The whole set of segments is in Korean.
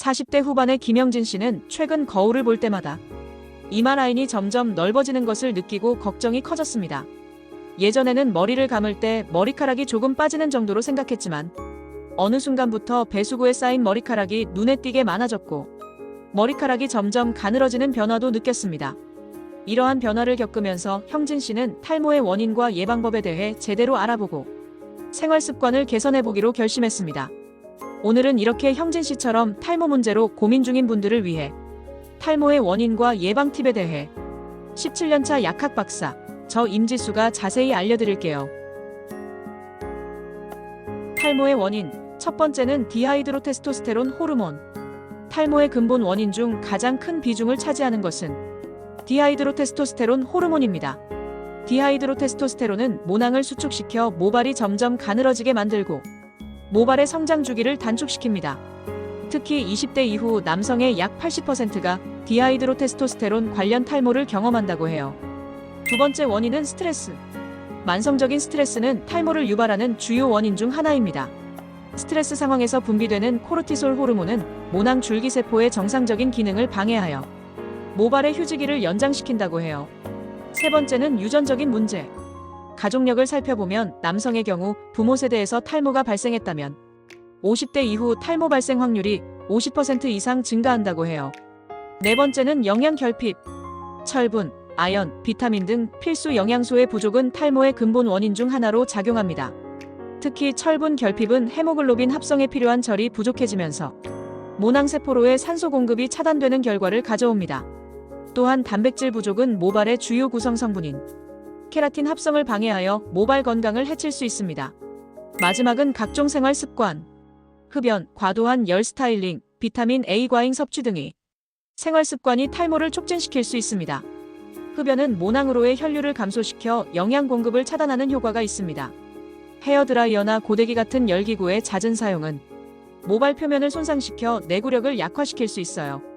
40대 후반의 김영진 씨는 최근 거울을 볼 때마다 이마 라인이 점점 넓어지는 것을 느끼고 걱정이 커졌습니다. 예전에는 머리를 감을 때 머리카락이 조금 빠지는 정도로 생각했지만 어느 순간부터 배수구에 쌓인 머리카락이 눈에 띄게 많아졌고 머리카락이 점점 가늘어지는 변화도 느꼈습니다. 이러한 변화를 겪으면서 형진 씨는 탈모의 원인과 예방법에 대해 제대로 알아보고 생활 습관을 개선해 보기로 결심했습니다. 오늘은 이렇게 형진 씨처럼 탈모 문제로 고민 중인 분들을 위해 탈모의 원인과 예방 팁에 대해 17년차 약학 박사 저 임지수가 자세히 알려드릴게요. 탈모의 원인 첫 번째는 디하이드로 테스토스테론 호르몬. 탈모의 근본 원인 중 가장 큰 비중을 차지하는 것은 디하이드로 테스토스테론 호르몬입니다. 디하이드로 테스토스테론은 모낭을 수축시켜 모발이 점점 가늘어지게 만들고 모발의 성장 주기를 단축시킵니다. 특히 20대 이후 남성의 약 80%가 디하이드로 테스토스테론 관련 탈모를 경험한다고 해요. 두 번째 원인은 스트레스. 만성적인 스트레스는 탈모를 유발하는 주요 원인 중 하나입니다. 스트레스 상황에서 분비되는 코르티솔 호르몬은 모낭 줄기세포의 정상적인 기능을 방해하여 모발의 휴지기를 연장시킨다고 해요. 세 번째는 유전적인 문제. 가족력을 살펴보면 남성의 경우 부모 세대에서 탈모가 발생했다면 50대 이후 탈모 발생 확률이 50% 이상 증가한다고 해요. 네 번째는 영양 결핍. 철분, 아연, 비타민 등 필수 영양소의 부족은 탈모의 근본 원인 중 하나로 작용합니다. 특히 철분 결핍은 헤모글로빈 합성에 필요한 절이 부족해지면서 모낭세포로의 산소 공급이 차단되는 결과를 가져옵니다. 또한 단백질 부족은 모발의 주요 구성 성분인 케라틴 합성을 방해하여 모발 건강을 해칠 수 있습니다. 마지막은 각종 생활 습관, 흡연, 과도한 열 스타일링, 비타민 A 과잉 섭취 등이 생활 습관이 탈모를 촉진시킬 수 있습니다. 흡연은 모낭으로의 혈류를 감소시켜 영양 공급을 차단하는 효과가 있습니다. 헤어드라이어나 고데기 같은 열기구의 잦은 사용은 모발 표면을 손상시켜 내구력을 약화시킬 수 있어요.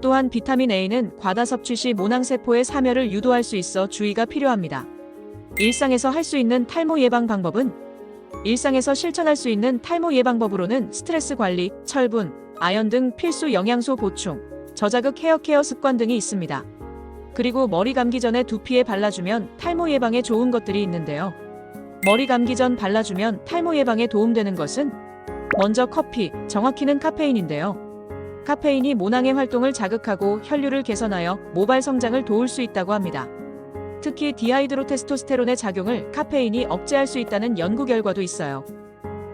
또한 비타민 A는 과다 섭취 시 모낭세포의 사멸을 유도할 수 있어 주의가 필요합니다. 일상에서 할 수 있는 탈모 예방 방법은 일상에서 실천할 수 있는 탈모 예방법으로는 스트레스 관리, 철분, 아연 등 필수 영양소 보충, 저자극 헤어 케어 습관 등이 있습니다. 그리고 머리 감기 전에 두피에 발라주면 탈모 예방에 좋은 것들이 있는데요. 머리 감기 전 발라주면 탈모 예방에 도움되는 것은 먼저 커피, 정확히는 카페인인데요. 카페인이 모낭의 활동을 자극하고 혈류를 개선하여 모발 성장을 도울 수 있다고 합니다. 특히 디하이드로 테스토스테론의 작용을 카페인이 억제할 수 있다는 연구 결과도 있어요.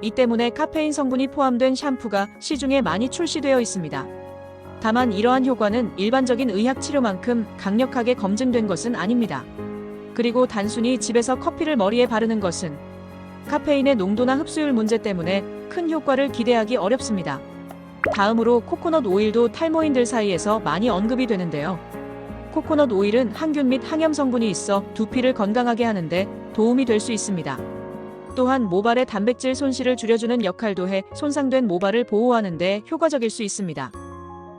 이 때문에 카페인 성분이 포함된 샴푸가 시중에 많이 출시되어 있습니다. 다만 이러한 효과는 일반적인 의학 치료만큼 강력하게 검증된 것은 아닙니다. 그리고 단순히 집에서 커피를 머리에 바르는 것은 카페인의 농도나 흡수율 문제 때문에 큰 효과를 기대하기 어렵습니다. 다음으로 코코넛 오일도 탈모인들 사이에서 많이 언급이 되는데요. 코코넛 오일은 항균 및 항염 성분이 있어 두피를 건강하게 하는데 도움이 될 수 있습니다. 또한 모발의 단백질 손실을 줄여주는 역할도 해 손상된 모발을 보호하는데 효과적일 수 있습니다.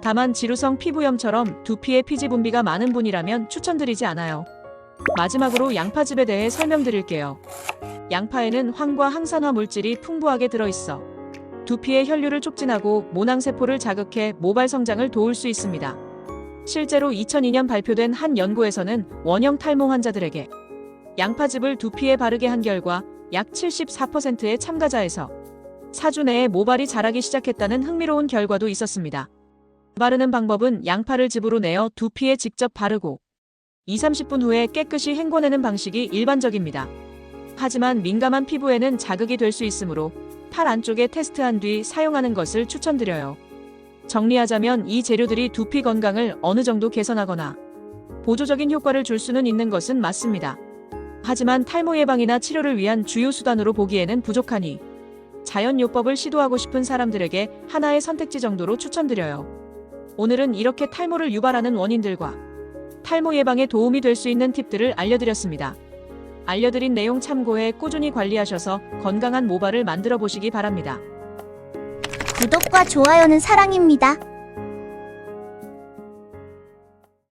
다만 지루성 피부염처럼 두피에 피지 분비가 많은 분이라면 추천드리지 않아요. 마지막으로 양파즙에 대해 설명드릴게요. 양파에는 황과 항산화 물질이 풍부하게 들어있어 두피의 혈류를 촉진하고 모낭세포를 자극해 모발 성장을 도울 수 있습니다. 실제로 2002년 발표된 한 연구에서는 원형 탈모 환자들에게 양파즙을 두피에 바르게 한 결과 약 74%의 참가자에서 4주 내에 모발이 자라기 시작했다는 흥미로운 결과도 있었습니다. 바르는 방법은 양파를 즙으로 내어 두피에 직접 바르고 2, 30분 후에 깨끗이 헹궈내는 방식이 일반적입니다. 하지만 민감한 피부에는 자극이 될 수 있으므로 팔 안쪽에 테스트한 뒤 사용하는 것을 추천드려요. 정리하자면 이 재료들이 두피 건강을 어느 정도 개선하거나 보조적인 효과를 줄 수는 있는 것은 맞습니다. 하지만 탈모 예방이나 치료를 위한 주요 수단으로 보기에는 부족하니 자연요법을 시도하고 싶은 사람들에게 하나의 선택지 정도로 추천드려요. 오늘은 이렇게 탈모를 유발하는 원인들과 탈모 예방에 도움이 될 수 있는 팁들을 알려드렸습니다. 알려드린 내용 참고해 꾸준히 관리하셔서 건강한 모발을 만들어 보시기 바랍니다. 구독과 좋아요는 사랑입니다.